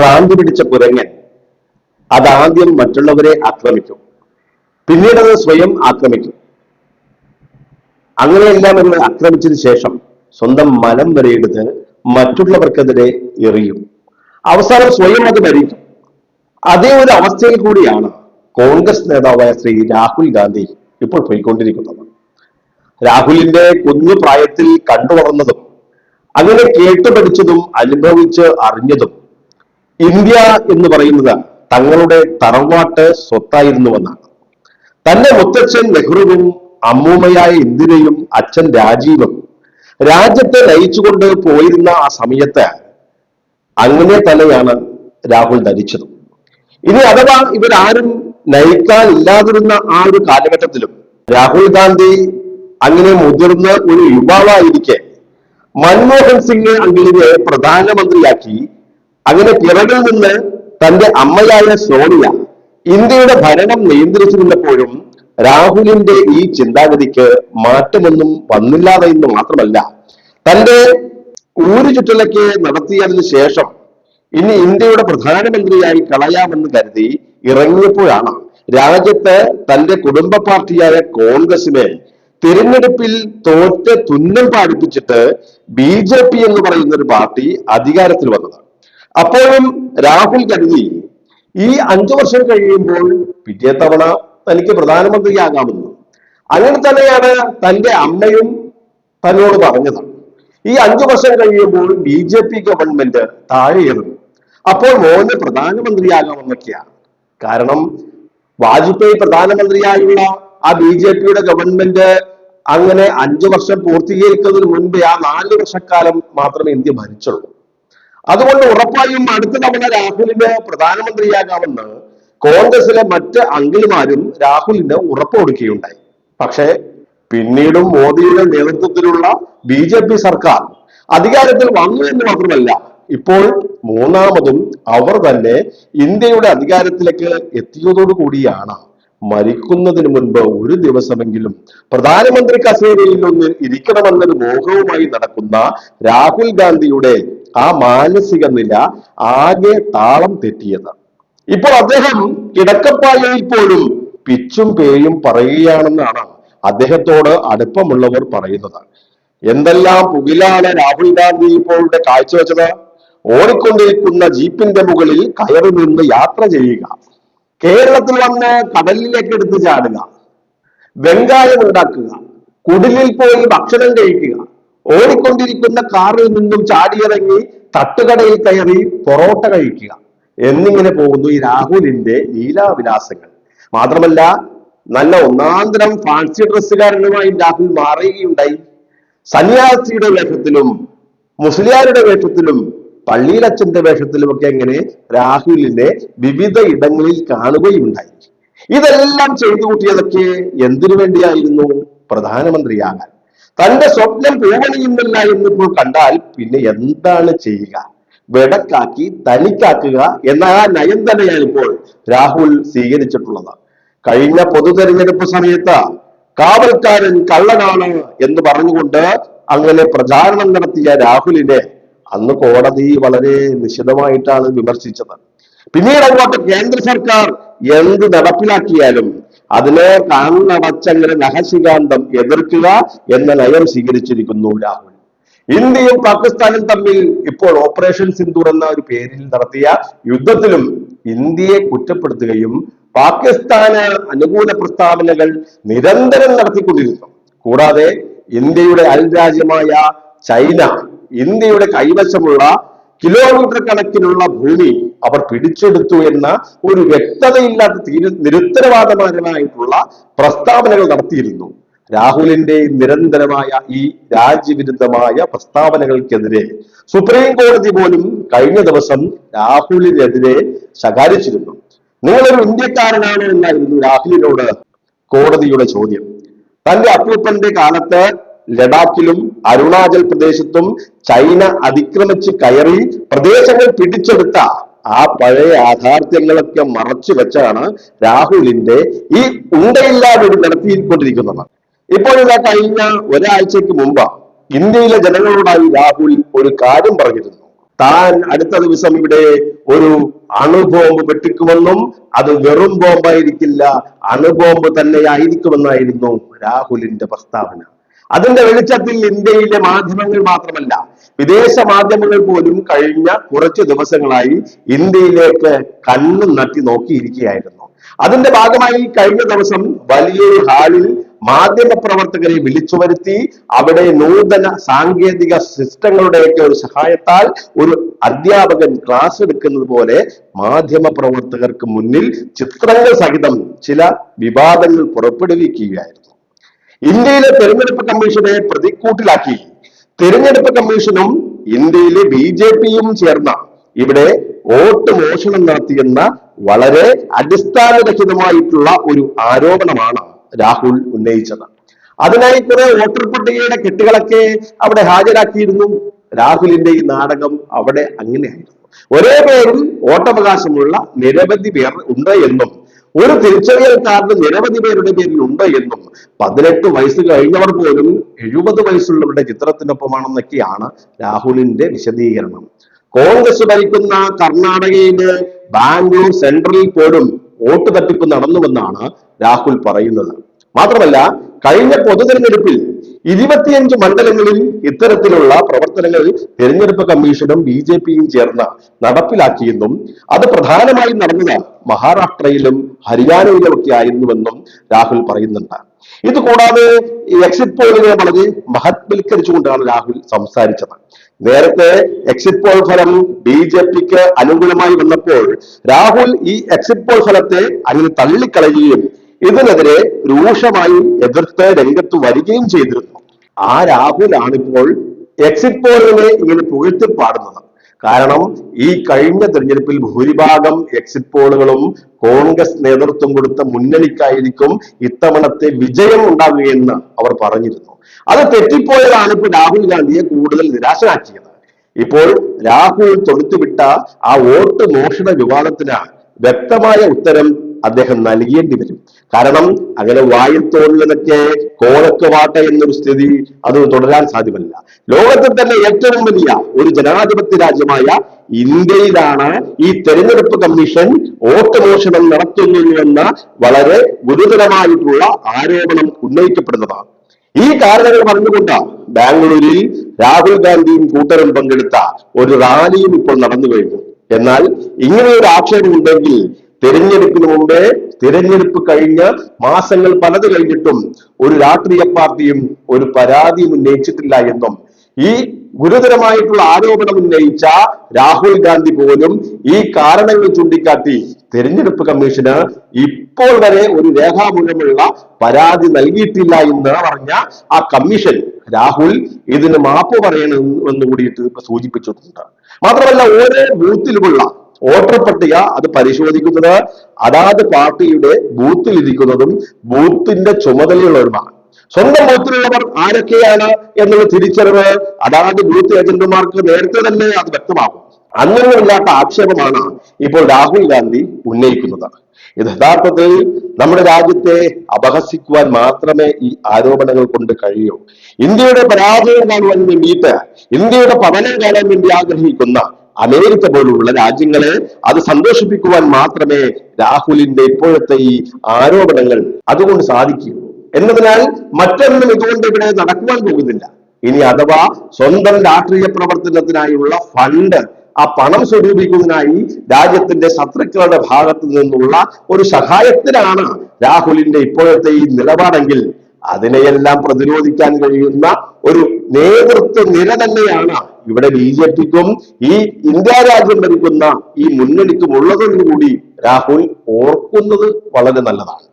ഭ്രാന്തി പിടിച്ച കുരങ്ങൻ അതാദ്യം മറ്റുള്ളവരെ ആക്രമിക്കും. പിന്നീട് അത് സ്വയം ആക്രമിക്കും. അങ്ങനെയെല്ലാം എന്ന് ആക്രമിച്ചതിന് ശേഷം സ്വന്തം മനം വരെയെടുത്ത് മറ്റുള്ളവർക്കെതിരെ എറിയും. അവസാനം സ്വയം അത് മരിക്കും. അതേ ഒരു അവസ്ഥയിൽ കൂടിയാണ് കോൺഗ്രസ് നേതാവായ ശ്രീ രാഹുൽ ഗാന്ധി ഇപ്പോൾ പോയിക്കൊണ്ടിരിക്കുന്നത്. രാഹുലിന്റെ കുഞ്ഞു പ്രായത്തിൽ കണ്ടു വളർന്നതും അങ്ങനെ കേട്ടുപഠിച്ചതും അനുഭവിച്ച് അറിഞ്ഞതും ഇന്ത്യ എന്ന് പറയുന്നത് തങ്ങളുടെ തറവാട്ട് സ്വത്തായിരുന്നുവെന്നാണ്. തന്റെ മുത്തച്ഛൻ നെഹ്റുവും അമ്മൂമ്മയായ ഇന്ദിരയും അച്ഛൻ രാജീവും രാജ്യത്തെ നയിച്ചുകൊണ്ട് പോയിരുന്ന ആ സമയത്ത് അങ്ങനെ തന്നെയാണ് രാഹുൽ ധരിച്ചത്. ഇനി അഥവാ ഇവരാരും നയിക്കാൻ ഇല്ലാതിരുന്ന ആ ഒരു കാലഘട്ടത്തിലും രാഹുൽ ഗാന്ധി അങ്ങനെ മുതിർന്ന ഒരു യുവാവായിരിക്കെ മൻമോഹൻ സിംഗ് അങ്ങനെ പ്രധാനമന്ത്രിയാക്കി അങ്ങനെ പിറകിൽ നിന്ന് തന്റെ അമ്മയായ സോണിയ ഇന്ത്യയുടെ ഭരണം നിയന്ത്രിച്ചിരുന്നപ്പോഴും രാഹുലിന്റെ ഈ ചിന്താഗതിക്ക് മാറ്റമൊന്നും വന്നില്ലാതെ എന്ന് മാത്രമല്ല തന്റെ ഊരു ചുറ്റലയ്ക്ക് നടത്തിയതിനു ശേഷം ഇനി ഇന്ത്യയുടെ പ്രധാനമന്ത്രിയായി കളയാമെന്ന് കരുതി ഇറങ്ങിയപ്പോഴാണ് രാജ്യത്ത് തന്റെ കുടുംബ പാർട്ടിയായ കോൺഗ്രസിനെ തിരഞ്ഞെടുപ്പിൽ തോറ്റ് തുന്നം പാടിപ്പിച്ചിട്ട് ബി ജെ പി എന്ന് പറയുന്ന ഒരു പാർട്ടി അധികാരത്തിൽ വന്നത്. അപ്പോഴും രാഹുൽ കരുതി ഈ അഞ്ചു വർഷം കഴിയുമ്പോൾ പിറ്റേ തവണ തനിക്ക് പ്രധാനമന്ത്രിയാകാമെന്ന്. അങ്ങനെ തന്നെയാണ് തന്റെ അമ്മയും തന്നോട് പറഞ്ഞത്. ഈ അഞ്ചു വർഷം കഴിയുമ്പോൾ ബി ജെ പി ഗവൺമെന്റ് താഴെയിരുന്നു അപ്പോൾ മോന് പ്രധാനമന്ത്രിയാകാമെന്നൊക്കെയാണ്. കാരണം വാജ്പേയി പ്രധാനമന്ത്രിയായുള്ള ആ ബി ജെ പിയുടെ ഗവൺമെന്റ് അങ്ങനെ അഞ്ചു വർഷം പൂർത്തീകരിക്കുന്നതിന് മുൻപേ ആ നാല് വർഷക്കാലം മാത്രമേ ഇന്ത്യ ഭരിച്ചുള്ളൂ. അതുകൊണ്ട് ഉറപ്പായും അടുത്ത തവണ രാഹുലിന് പ്രധാനമന്ത്രിയാകാമെന്ന് കോൺഗ്രസിലെ മറ്റ് അങ്കിൾമാരും രാഹുലിന് ഉറപ്പ് കൊടുക്കുകയുണ്ടായി. പക്ഷേ പിന്നീടും മോദിയുടെ നേതൃത്വത്തിലുള്ള ബി ജെ പി സർക്കാർ അധികാരത്തിൽ വന്നു എന്ന് മാത്രമല്ല ഇപ്പോൾ മൂന്നാമതും അവർ തന്നെ ഇന്ത്യയുടെ അധികാരത്തിലേക്ക് എത്തിയതോടു കൂടിയാണ് മരിക്കുന്നതിന് മുൻപ് ഒരു ദിവസമെങ്കിലും പ്രധാനമന്ത്രി കസേരയിൽ ഒന്ന് ഇരിക്കണമെന്നൊരു മോഹവുമായി നടക്കുന്ന രാഹുൽ ഗാന്ധിയുടെ ആ മാനസിക നില ആകെ താളം തെറ്റിയത്. ഇപ്പോൾ അദ്ദേഹം കിടക്കപ്പായയിൽ പോലും പിച്ചും പേയും പറയുകയാണെന്നാണ് അദ്ദേഹത്തോട് അടുപ്പമുള്ളവർ പറയുന്നത്. എന്തെല്ലാം പുകിലാണ് രാഹുൽ ഗാന്ധി ഇപ്പോൾ ഇവിടെ കാഴ്ചവെച്ചത്? ഓടിക്കൊണ്ടിരിക്കുന്ന ജീപ്പിന്റെ മുകളിൽ കയറി നിന്ന് യാത്ര ചെയ്യുക. കേരളത്തിൽ വന്ന് കടലിലേക്ക് എടുത്തു ചാടുക. വെങ്കായം ഉണ്ടാക്കുക. കുടിലിൽ പോയി ഭക്ഷണം കഴിക്കുക. ഓടിക്കൊണ്ടിരിക്കുന്ന കാറിൽ നിന്നും ചാടിയിറങ്ങി തട്ടുകടയിൽ കയറി പൊറോട്ട കഴിക്കുക. എന്നിങ്ങനെ പോകുന്നു ഈ രാഹുലിന്റെ ലീലാവിലാസങ്ങൾ. മാത്രമല്ല നല്ല ഒന്നാന്തരം ഫാൻസി ഡ്രസ്സുകാരനുമായി രാഹുൽ മാറുകയുണ്ടായി. സന്യാസിയുടെ വേഷത്തിലും മുസ്ലിയാരുടെ വേഷത്തിലും പള്ളിയിലച്ഛന്റെ വേഷത്തിലുമൊക്കെ എങ്ങനെ രാഹുലിനെ വിവിധ ഇടങ്ങളിൽ കാണുകയുണ്ടായി. ഇതെല്ലാം ചെയ്തു കൂട്ടിയതൊക്കെ എന്തിനു വേണ്ടിയായിരുന്നു? പ്രധാനമന്ത്രിയാകാൻ. തന്റെ സ്വപ്നം പൂവണിയുന്നില്ല എന്നിപ്പോൾ കണ്ടാൽ പിന്നെ എന്താണ് ചെയ്യുക? വെടക്കാക്കി തനിക്കാക്കുക എന്ന ആ നയം തന്നെയാണ് ഇപ്പോൾ രാഹുൽ സ്വീകരിച്ചിട്ടുള്ളത്. കഴിഞ്ഞ പൊതു തെരഞ്ഞെടുപ്പ് സമയത്ത് കാവൽക്കാരൻ കള്ളനാണ് എന്ന് പറഞ്ഞുകൊണ്ട് അങ്ങനെ പ്രചാരണം നടത്തിയ രാഹുലിനെ അന്ന് കോടതി വളരെ നിശിതമായിട്ടാണ് വിമർശിച്ചത്. പിന്നീട് അങ്ങോട്ട് കേന്ദ്ര സർക്കാർ എന്ത് നടപ്പിലാക്കിയാലും അതിനെ കണ്ണടച്ചങ്ങനെ നഹശികാന്തം എതിർക്കുക എന്ന നയം സ്വീകരിച്ചിരിക്കുന്നു രാഹുൽ. ഇന്ത്യയും പാകിസ്ഥാനും തമ്മിൽ ഇപ്പോൾ ഓപ്പറേഷൻ സിന്ദൂർ എന്ന ഒരു പേരിൽ നടത്തിയ യുദ്ധത്തിലും ഇന്ത്യയെ കുറ്റപ്പെടുത്തുകയും പാകിസ്ഥാന് അനുകൂല പ്രസ്താവനകൾ നിരന്തരം നടത്തിക്കൊണ്ടിരുന്നു. കൂടാതെ ഇന്ത്യയുടെ അയൽരാജ്യമായ ചൈന ഇന്ത്യയുടെ കൈവശമുള്ള കിലോമീറ്റർ കണക്കിനുള്ള ഭൂമി അവർ പിടിച്ചെടുത്തു എന്ന ഒരു വ്യക്തതയില്ലാത്ത തീരു നിരുത്തരവാദപരമായിട്ടുള്ള പ്രസ്താവനകൾ നടത്തിയിരുന്നു. രാഹുലിന്റെ നിരന്തരമായ ഈ രാജ്യവിരുദ്ധമായ പ്രസ്താവനകൾക്കെതിരെ സുപ്രീം കോടതി പോലും കഴിഞ്ഞ ദിവസം രാഹുലിനെതിരെ ശകാരിച്ചിരുന്നു. നിങ്ങളൊരു ഇന്ത്യക്കാരനാണ് എന്നായിരുന്നു രാഹുലിനോട് കോടതിയുടെ ചോദ്യം. തന്റെ അപ്പൂപ്പന്റെ കാലത്ത് ലഡാക്കിലും അരുണാചൽ പ്രദേശത്തും ചൈന അതിക്രമിച്ച് കയറി പ്രദേശങ്ങൾ പിടിച്ചെടുത്ത ആ പഴയ യാഥാർത്ഥ്യങ്ങളൊക്കെ മറച്ചു വെച്ചാണ് രാഹുലിന്റെ ഈ ഉണ്ടയില്ലാതെ നടത്തിക്കൊണ്ടിരിക്കുന്നത്. ഇപ്പോൾ ഇതാ കഴിഞ്ഞ ഒരാഴ്ചക്ക് മുമ്പ് ഇന്ത്യയിലെ ജനങ്ങളോടായി രാഹുൽ ഒരു കാര്യം പറഞ്ഞിരുന്നു. താൻ അടുത്ത ദിവസം ഇവിടെ ഒരു അണുബോംബ് വെട്ടിക്കുമെന്നും അത് വെറും ബോംബായിരിക്കില്ല അണുബോംബ് തന്നെയായിരിക്കുമെന്നായിരുന്നു രാഹുലിന്റെ പ്രസ്താവന. അതിന്റെ വെളിച്ചത്തിൽ ഇന്ത്യയിലെ മാധ്യമങ്ങൾ മാത്രമല്ല വിദേശ മാധ്യമങ്ങൾ പോലും കഴിഞ്ഞ കുറച്ച് ദിവസങ്ങളായി ഇന്ത്യയിലേക്ക് കണ്ണും നട്ടി നോക്കിയിരിക്കുകയായിരുന്നു. അതിന്റെ ഭാഗമായി കഴിഞ്ഞ ദിവസം വലിയൊരു ഹാളിൽ മാധ്യമ പ്രവർത്തകരെ വിളിച്ചു വരുത്തി അവിടെ നൂതന സാങ്കേതിക സിസ്റ്റങ്ങളുടെയൊക്കെ ഒരു സഹായത്താൽ ഒരു അധ്യാപകൻ ക്ലാസ് എടുക്കുന്നത് പോലെ മാധ്യമ പ്രവർത്തകർക്ക് മുന്നിൽ ചിത്രങ്ങൾ സഹിതം ചില വിവാദങ്ങൾ പുറപ്പെടുവിക്കുകയായിരുന്നു. ഇന്ത്യയിലെ തെരഞ്ഞെടുപ്പ് കമ്മീഷനെ പ്രതിക്കൂട്ടിലാക്കി. തെരഞ്ഞെടുപ്പ് കമ്മീഷനും ഇന്ത്യയിലെ ബി ജെ പിയും ചേർന്ന ഇവിടെ വോട്ട് മോഷണം നടത്തിയെന്ന വളരെ അടിസ്ഥാനരഹിതമായിട്ടുള്ള ഒരു ആരോപണമാണ് രാഹുൽ ഉന്നയിച്ചത്. അതിനായി കുറെ വോട്ടർ പട്ടികയുടെ കെട്ടുകളൊക്കെ അവിടെ ഹാജരാക്കിയിരുന്നു. രാഹുലിന്റെ ഈ നാടകം അവിടെ അങ്ങനെയായിരുന്നു. ഒരേ പേരിൽ വോട്ടവകാശമുള്ള നിരവധി പേർ ഉണ്ട് എന്നും ഒരു തിരിച്ചറിയൽ കാർഡ് നിരവധി പേരുടെ പേരിൽ ഉണ്ട് എന്നും പതിനെട്ട് വയസ്സ് കഴിഞ്ഞവർ പോലും എഴുപത് വയസ്സുള്ളവരുടെ ചിത്രത്തിനൊപ്പമാണെന്നൊക്കെയാണ് രാഹുലിന്റെ വിശദീകരണം. കോൺഗ്രസ് ഭരിക്കുന്ന കർണാടകയിലെ ബാംഗ്ലൂർ സെൻട്രലിൽ പോലും വോട്ട് തട്ടിപ്പ് നടന്നുവെന്നാണ് രാഹുൽ പറയുന്നത്. മാത്രമല്ല കഴിഞ്ഞ പൊതു തെരഞ്ഞെടുപ്പിൽ ഇരുപത്തിയഞ്ച് മണ്ഡലങ്ങളിൽ ഇത്തരത്തിലുള്ള പ്രവർത്തനങ്ങൾ തെരഞ്ഞെടുപ്പ് കമ്മീഷനും ബി ജെ പിയും ചേർന്ന് നടപ്പിലാക്കിയെന്നും അത് പ്രധാനമായും നടന്നത് മഹാരാഷ്ട്രയിലും ഹരിയാനയിലും ഒക്കെ ആയിരുന്നുവെന്നും രാഹുൽ പറയുന്നുണ്ട്. ഇത് കൂടാതെ എക്സിറ്റ് പോളിനെ വളരെ മഹത്വൽക്കരിച്ചുകൊണ്ടാണ് രാഹുൽ സംസാരിച്ചത്. നേരത്തെ എക്സിറ്റ് പോൾ ഫലം ബി ജെ പിക്ക് അനുകൂലമായി വന്നപ്പോൾ രാഹുൽ ഈ എക്സിറ്റ് പോൾ ഫലത്തെ അങ്ങനെ തള്ളിക്കളയുകയും ഇതിനെതിരെ രൂക്ഷമായി എതിർത്ത് രംഗത്ത് വരികയും ചെയ്തിരുന്നു. ആ രാഹുലാണ് ഇപ്പോൾ എക്സിറ്റ് പോളിനെ ഇങ്ങനെ പുകഴ്ത്തി പാടുന്നത് കാരണം ഈ കഴിഞ്ഞ തെരഞ്ഞെടുപ്പിൽ ഭൂരിഭാഗം എക്സിറ്റ് പോളുകളും കോൺഗ്രസ് നേതൃത്വം കൊടുത്ത മുന്നണിക്കായിരിക്കും ഇത്തവണത്തെ വിജയം ഉണ്ടാകുകയെന്ന് അവർ പറഞ്ഞിരുന്നു. അത് തെറ്റിപ്പോയതാണ് ഇപ്പോൾ രാഹുൽ ഗാന്ധിയെ കൂടുതൽ നിരാശനാക്കിയത്. ഇപ്പോൾ രാഹുൽ തൊടുത്തുവിട്ട ആ വോട്ട് മോഷണ വിവാദത്തിന് വ്യക്തമായ ഉത്തരം അദ്ദേഹം നൽകേണ്ടി വരും. കാരണം അങ്ങനെ വായിൽ തോന്നിലൊക്കെ കോലക്ക് വാട്ട എന്നൊരു സ്ഥിതി അത് തുടരാൻ സാധ്യമല്ല. ലോകത്തിൽ തന്നെ ഏറ്റവും വലിയ ഒരു ജനാധിപത്യ രാജ്യമായ ഇന്ത്യയിലാണ് ഈ തെരഞ്ഞെടുപ്പ് കമ്മീഷൻ വോട്ട് മോഷണം നടത്തുന്നു എന്ന വളരെ ഗുരുതരമായിട്ടുള്ള ആരോപണം ഉന്നയിക്കപ്പെടുന്നതാണ് ഈ കാരണങ്ങൾ പറഞ്ഞുകൊണ്ട് ബാംഗ്ലൂരിൽ രാഹുൽ ഗാന്ധിയും കൂട്ടരും പങ്കെടുത്ത ഒരു റാലിയും ഇപ്പോൾ നടന്നു കഴിഞ്ഞു. എന്നാൽ ഇങ്ങനെ ഒരു ആക്ഷേപം ഉണ്ടെങ്കിൽ തിരഞ്ഞെടുപ്പിന് മുമ്പേ തിരഞ്ഞെടുപ്പ് കഴിഞ്ഞ മാസങ്ങൾ പലത് കഴിഞ്ഞിട്ടും ഒരു രാഷ്ട്രീയ പാർട്ടിയും ഒരു പരാതിയും ഉന്നയിച്ചിട്ടില്ല എന്നും ഈ ഗുരുതരമായിട്ടുള്ള ആരോപണം ഉന്നയിച്ച രാഹുൽ ഗാന്ധി പോലും ഈ കാരണങ്ങൾ ചൂണ്ടിക്കാട്ടി തെരഞ്ഞെടുപ്പ് കമ്മീഷന് ഇപ്പോൾ വരെ ഒരു രേഖാമൂലമുള്ള പരാതി നൽകിയിട്ടില്ല എന്ന് പറഞ്ഞ ആ കമ്മീഷൻ രാഹുൽ ഇതിന് മാപ്പ് പറയണമെന്ന് കൂടിയിട്ട് സൂചിപ്പിച്ചിട്ടുണ്ട്. മാത്രമല്ല ഓരോ ബൂത്തിലുമുള്ള വോട്ടർ പട്ടിക അത് പരിശോധിക്കുന്നത് അതാത് പാർട്ടിയുടെ ബൂത്തിൽ ഇരിക്കുന്നതും ബൂത്തിന്റെ ചുമതലയുള്ളവരുമാണ് സ്വന്തം ബൂത്തിലുള്ളവർ ആരൊക്കെയാണ് എന്നുള്ള തിരിച്ചറിവ് അതാത് ബൂത്ത് ഏജന്റുമാർക്ക് നേരത്തെ തന്നെ അത് വ്യക്തമാകും. അങ്ങനെയില്ലാത്ത ആക്ഷേപമാണ് ഇപ്പോൾ രാഹുൽ ഗാന്ധി ഉന്നയിക്കുന്നത്. ഇത് യഥാർത്ഥത്തിൽ നമ്മുടെ രാജ്യത്തെ അപഹസിക്കുവാൻ മാത്രമേ ഈ ആരോപണങ്ങൾ കൊണ്ട് കഴിയൂ. ഇന്ത്യയുടെ പരാജയം കാണുവാൻ വേണ്ടിയിട്ട് ഇന്ത്യയുടെ പതനം കാണാൻ വേണ്ടി ആഗ്രഹിക്കുന്ന അമേരിക്ക പോലുള്ള രാജ്യങ്ങളെ അത് സന്തോഷിപ്പിക്കുവാൻ മാത്രമേ രാഹുലിന്റെ ഇപ്പോഴത്തെ ഈ ആരോപണങ്ങൾ അതുകൊണ്ട് സാധിക്കൂ എന്നതിനാൽ മറ്റൊന്നും ഇതുകൊണ്ട് ഇവിടെ നടക്കുവാൻ പോകുന്നില്ല. ഇനി അഥവാ സ്വന്തം രാഷ്ട്രീയ പ്രവർത്തനത്തിനായുള്ള ഫണ്ട് ആ പണം സ്വരൂപിക്കുന്നതിനായി രാജ്യത്തിന്റെ ശത്രുക്കളുടെ ഭാഗത്തു നിന്നുള്ള ഒരു സഹായത്തിനാണ് രാഹുലിന്റെ ഇപ്പോഴത്തെ ഈ നിലപാടെങ്കിൽ അതിനെയെല്ലാം പ്രതിരോധിക്കാൻ കഴിയുന്ന ഒരു നേതൃത്വ നിര തന്നെയാണ് ഇവിടെ ബി ജെ പിക്കും ഈ ഇന്ത്യ രാജ്യം ഭരിക്കുന്ന ഈ മുന്നണിക്കും ഉള്ളതെന്ന് കൂടി രാഹുൽ ഓർക്കുന്നത് വളരെ നല്ലതാണ്.